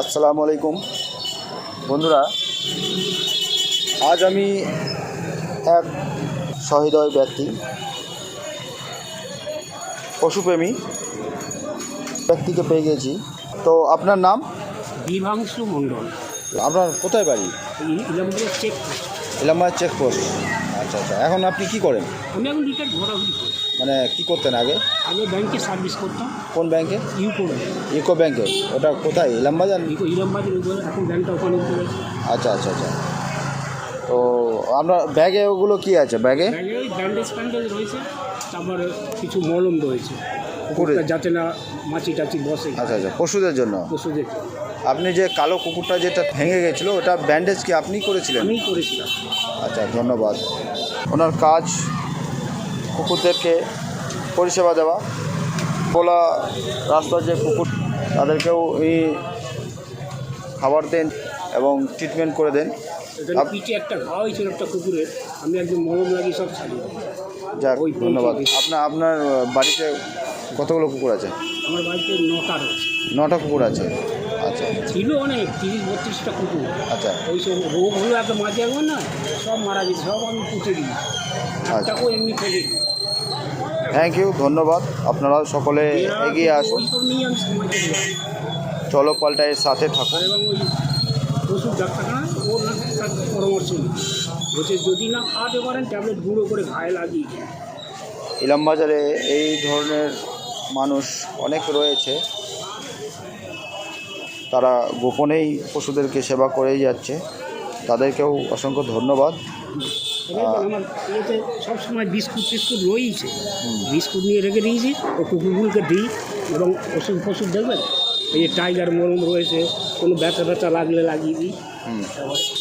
আসসালামু আলাইকুম বন্ধুরা আজ আমি এক সহৃদয় ব্যক্তি পশুপ্রেমী ব্যক্তিকে পেয়ে গেছি। তো আপনার নাম? বিভাংশু মণ্ডল। আপনার কোথায় বাড়ি? ইলামপুর চেক এলামায় চেকপোস্ট আচ্ছা আচ্ছা এখন আপনি কি করেন? আমি এখন রিটার্ন ঘোরাঘুরি করি। মানে কি করতেন আগে? আগে ব্যাংকে সার্ভিস করতাম। কোন ব্যাংকে ইউকো ব্যাংক ইউকো ব্যাংকে ওটা কোথায়? ইলামবাজার? ইউকো ইলামবাজার এখন ব্যাংকটা ওখানে আচ্ছা আচ্ছা আচ্ছা। তো আপনার ব্যাগে ওগুলো কি আছে ব্যাগে ব্যান্ডেজ ফ্যান্ডেজ রয়েছে তারপরে কিছু মলম রয়েছে? কুকুরটা যাতে না মাছি টাচি বসে। আচ্ছা আচ্ছা পশুদের জন্য? পশুদের। আপনি যে কালো কুকুরটা যেটা ভেঙে গেছিল ওটা ব্যান্ডেজ কি আপনি করেছিলেন? আমি করেছিলাম। আচ্ছা ধন্যবাদ। ওনার কাজ কুকুরদেরকে পরিষেবা দেওয়া। খোলা রাস্তার যে কুকুর তাদেরকেও এই খাবার দেন এবং ট্রিটমেন্ট করে দেন। পিঠে একটা ঘা হয়েছিল একটা কুকুরের আমি একদম মলম লাগিয়ে সব ছাড়িয়ে যাক ওই ধন্যবাদ। আপনার আপনার বাড়িতে কতগুলো কুকুর আছে? আমার বাড়িতে নটা নটা কুকুর আছে। ছিল অনেক তিরিশ বত্রিশটা কুকুর। আচ্ছা। ওই সব রোগ হলো এত মাঝে একবার না সব মারা গেছে সব আমি পুঁতে দিই। একটাকেও এমনি ফেলে দিই। থ্যাংক ইউ ধন্যবাদ। আপনারা সকলে এগিয়ে আসুন। চলো পাল্টায়ের সাথে থাকুন। পশুর ডাক্তারখানা ওর না পরামর্শ নিই। বলছে যদি না খাওয়াতে পারেন ট্যাবলেট গুঁড়ো করে ঘায়ে লাগিয়ে। ইলামবাজারে এই ধরনের মানুষ অনেক রয়েছে। তারা গোপনেই পশুদেরকে সেবা করেই যাচ্ছে। তাদেরকেও অসংখ্য ধন্যবাদ। আমার ইয়েতে সবসময় বিস্কুট টিস্কুট রয়েছে বিস্কুট নিয়ে রেখে দিয়েছি ও কুকুরগুলোকে দিই এবং ওষুধ ফষুধ দেখবেন এই যে টাইগার মলম রয়েছে কোনো ব্যথা ব্যথা লাগলে লাগিয়ে দিই।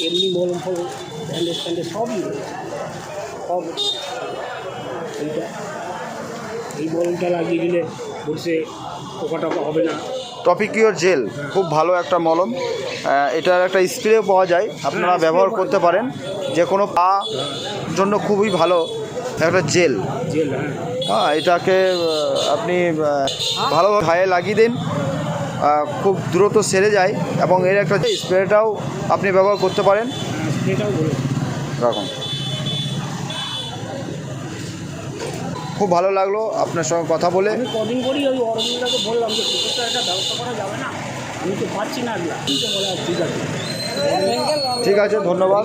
এমনি মলম ফলম ব্যান্ডেজ সবই রয়েছে। সব এইটা এই মলমটা লাগিয়ে দিলে বলছে পোকা টোকা হবে না। টপিকিওর জেল খুব ভালো একটা মলম। এটার একটা স্প্রে পাওয়া যায় আপনারা ব্যবহার করতে পারেন। যে কোনো পা জন্য খুবই ভালো একটা জেল। হ্যাঁ হ্যাঁ এটাকে আপনি ভালোভাবে গায়ে লাগিয়ে দিন খুব দ্রুত সেরে যায় এবং এর একটা স্প্রেটাও আপনি ব্যবহার করতে পারেন। রাখুন। খুব ভালো লাগল আপনার সঙ্গে কথা বলে। আমি কদিন করি ওই অরবিন্দাকে বললাম যে কুকুরটা একটা ব্যবস্থা করা যাবে না। আমি তো পারছি না ঠিক আছে ঠিক আছে। ঠিক আছে ধন্যবাদ।